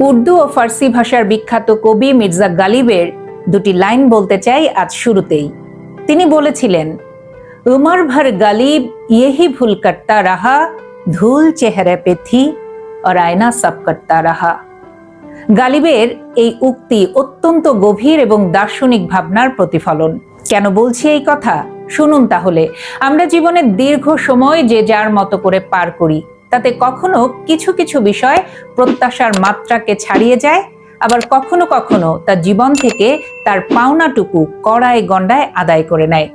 উর্দু ও ফার্সি ভাষার বিখ্যাত কবি মির্জা গালিবের দুটি লাইন বলতে চাই আজ শুরুতেই। তিনি বলেছিলেন, উমর ভর গালিব ইয়েহি ভুল করতা রাহা, ধুল চেহারে পে থি और আয়না সব করতা রাহা। গালিবের এই উক্তি অত্যন্ত গভীর এবং দার্শনিক ভাবনার প্রতিফলন। কেন বলছি এই কথা? শুনুন তাহলে। আমরা জীবনের দীর্ঘ সময় যে যার মতো করে পার করি। তাতে কখনো কিছু কিছু বিষয় প্রত্যাশার মাত্রাকে ছাড়িয়ে যায়, আবার কখনো কখনো তার জীবন থেকে তার পাওনাটুকু কড়ায় গন্ডায় আদায় করে নেয়।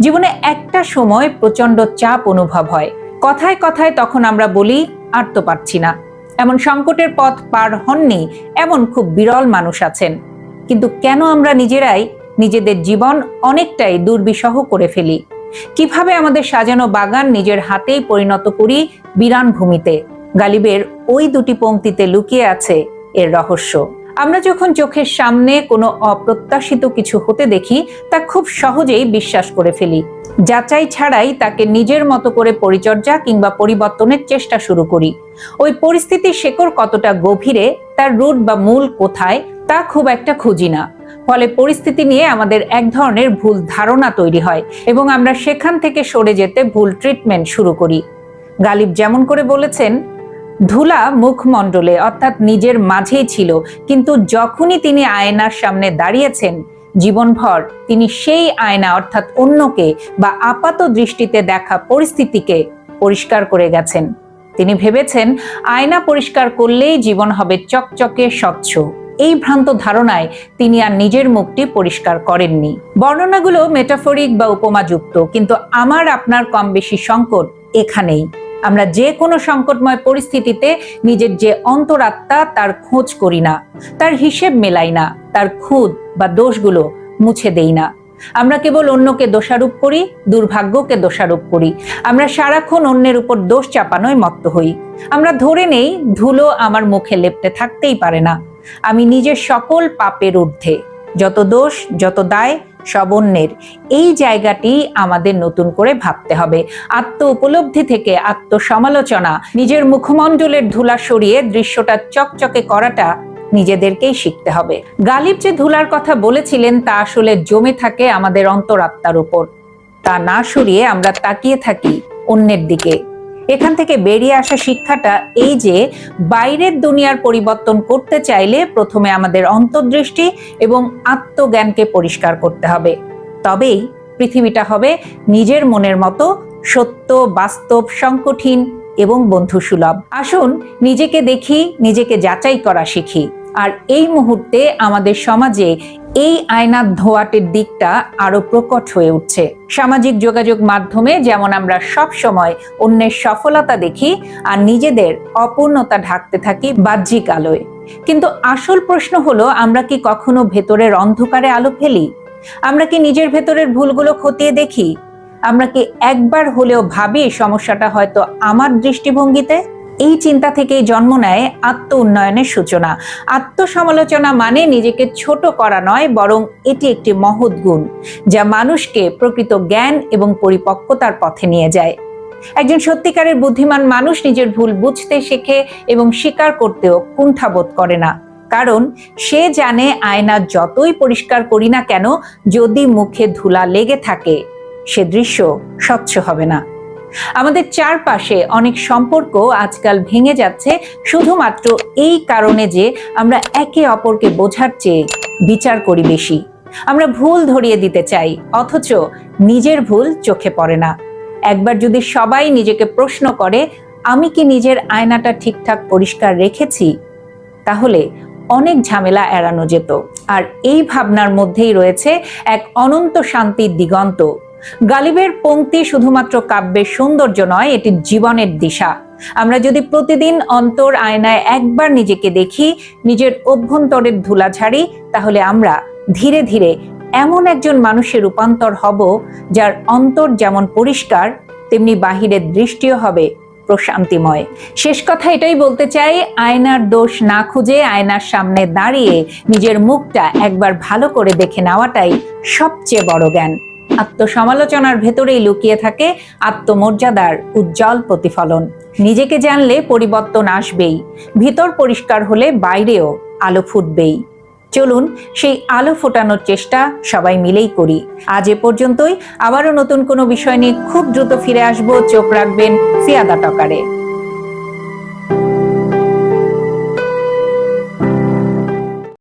জীবনে একটা সময় প্রচণ্ড চাপ অনুভব হয়। কথায় কথায় তখন আমরা বলি, আর তো পারছি না। এমন সংকটের পথ পার হননি এমন খুব বিরল মানুষ আছেন। কিন্তু কেন আমরা নিজেরাই নিজেদের জীবন অনেকটাই দুর্বিষহ করে ফেলি? কীভাবে আমাদের সাজানো বাগান নিজের হাতেই পরিণত করি বিরান ভূমিতে? গালিবের ওই দুটি পংক্তিতে লুকিয়ে আছে এর রহস্য। আমরা যখন চোখের সামনে কোনো অপ্রত্যাশিত কিছু হতে দেখি, তা খুব সহজেই বিশ্বাস করে ফেলি। যাচাই ছাড়াই তাকে নিজের মতো করে পরিচর্যা কিংবা পরিবর্তনের চেষ্টা শুরু করি। ওই পরিস্থিতির শেকড় কতটা গভীরে, তার রুট বা মূল কোথায়, তা খুব একটা খুঁজি না। ফলে পরিস্থিতি নিয়ে আমাদের এক ধরনের ভুল ধারণা তৈরি হয় এবং আমরা সেখান থেকে সরে যেতে ভুল ট্রিটমেন্ট শুরু করি। গালিব যেমন করে বলেছেন, ধুলা মুখমণ্ডলে অর্থাৎ নিজের মাঝেই ছিল, কিন্তু যখনই তিনি আয়নার সামনে দাঁড়িয়েছেন, জীবনভর তিনি সেই আয়না অর্থাৎ অন্যকে বা আপাত দৃষ্টিতে দেখা পরিস্থিতিকে পরিষ্কার করে গেছেন। তিনি ভেবেছেন, আয়না পরিষ্কার করলেই জীবন হবে চকচকে স্বচ্ছ। এই ভ্রান্ত ধারণায় তিনি আর নিজের মুখটি পরিষ্কার করেননি। বর্ণনাগুলো মেটাফরিক বা উপমাযুক্ত, কিন্তু আমার আপনার কম বেশি সংকট এখানেই। আমরা যে কোনো সংকটময় পরিস্থিতিতে নিজের যে অন্তরাত্মা তার খোঁজ করি না, তার হিসেব মেলাই না, তার খুদ বা দোষগুলো মুছে দেই না। আমরা কেবল অন্যকে দোষারোপ করি, দুর্ভাগ্যকে দোষারোপ করি। আমরা সারাক্ষণ অন্যের উপর দোষ চাপানোয় মত্ত হই। আমরা ধরে নেই, ধুলো আমার মুখে লেপটে থাকতেই পারে না। আমি নিজের সকল পাপের ঊর্ধ্বে, যত দোষ, যত দায়, সব অন্যের। এই জায়গাটি আমাদের নতুন করে ভাবতে হবে। আত্ম উপলব্ধি থেকে আত্মসমালোচনা নিজের মুখমণ্ডলের ধুলা সরিয়ে দৃশ্যটা চকচকে করাটা নিজেদেরকেই শিখতে হবে। গালিব যে ধুলার কথা বলেছিলেন, তা আসলে জমে থাকে আমাদের অন্তরাত্মার উপর। তা না সরিয়ে আমরা তাকিয়ে থাকি অন্যের দিকে। এখান থেকে বেরিয়ে আসা শিক্ষাটা এই যে বাইরের দুনিয়ার পরিবর্তন করতে চাইলে প্রথমে আমাদের অন্তর্দৃষ্টি এবং আত্মজ্ঞানকে পরিষ্কার করতে হবে। তবেই পৃথিবীটা হবে নিজের মনের মতো সত্য, বাস্তব, সংকঠিন এবং বন্ধুসুলভ। আসুন নিজেকে দেখি, নিজেকে যাচাই করা শিখি। আর এই মুহূর্তে আমাদের সমাজে এই আয়নার ধোয়াটের দিকটা আরও প্রকট হয়ে উঠছে। সামাজিক যোগাযোগ মাধ্যমে যেমন আমরা সব সময় অন্যের সফলতা দেখি, আর নিজেদের অপূর্ণতা ঢাকতে থাকি বাহ্যিক আলোয়। কিন্তু আসল প্রশ্ন হলো, আমরা কি কখনো ভেতরের অন্ধকারে আলো ফেলি? আমরা কি নিজের ভেতরের ভুলগুলো খতিয়ে দেখি? আমরা কি একবার হলেও ভাবি সমস্যাটা হয়তো আমার দৃষ্টিভঙ্গিতে? এই চিন্তা থেকেই জন্ম নেয় আত্ম উন্নয়নের সূচনা। আত্মসমালোচনা মানে নিজেকে ছোট করা নয়, বরং এটি একটি মহৎ গুণ, যা মানুষকে প্রকৃত জ্ঞান এবং পরিপক্কতার পথে নিয়ে যায়। একজন সত্যিকারের বুদ্ধিমান মানুষ নিজের ভুল বুঝতে শেখে এবং স্বীকার করতেও কুণ্ঠাবোধ করে না। কারণ, সে জানে আয়না যতই পরিষ্কার করি না কেন, যদি মুখে ধুলা লেগে থাকে, সে দৃশ্য স্বচ্ছ হবে না। আমাদের চারপাশে অনেক সম্পর্ক আজকাল ভেঙে যাচ্ছে, শুধুমাত্র এই কারণে যে আমরা একে অপরকে বোঝার চেয়ে বিচার করি বেশি। আমরা ভুল ধরিয়ে দিতে চাই, অথচ নিজের ভুল চোখে পড়ে না। একবার যদি সবাই নিজেকে প্রশ্ন করে, আমি কি নিজের আয়নাটা ঠিকঠাক পরিষ্কার রেখেছি? তাহলে অনেক ঝামেলা এড়ানো যেত। আর এই ভাবনার মধ্যেই রয়েছে এক অনন্ত শান্তির দিগন্ত গালিবের পংক্তি শুধুমাত্র কাব্যের সৌন্দর্য নয়, এটি জীবনের দিশা। আমরা যদি প্রতিদিন অন্তর আয়নায় একবার নিজেকে দেখি, নিজের অভ্যন্তরের ধুলা ঝাড়ি, তাহলে আমরা ধীরে ধীরে এমন একজন মানুষের রূপান্তর হব, যার অন্তর যেমন পরিষ্কার, তেমনি বাহিরের দৃষ্টিও হবে প্রশান্তিময়। শেষ কথা এটাই বলতে চাই, আয়নার দোষ না খুঁজে আয়নার সামনে দাঁড়িয়ে নিজের মুখটা একবার ভালো করে দেখে নেওয়াটাই সবচেয়ে বড় জ্ঞান। আত্মসমালোচনার ভেতরেই লুকিয়ে থাকে আত্মমর্যাদার উজ্জ্বল প্রতিফলন। নিজেকে জানলে পরিবর্তন আসবেই, ভিতর পরিষ্কার হলে বাইরেও আলো ফুটবেই। চলুন সেই আলো ফোটানোর চেষ্টা সবাই মিলেই করি। আজ এ পর্যন্তই, আবারও নতুন কোনো বিষয় নিয়ে খুব দ্রুত ফিরে আসব, চোখ রাখবেন ফিয়াদা টকারে।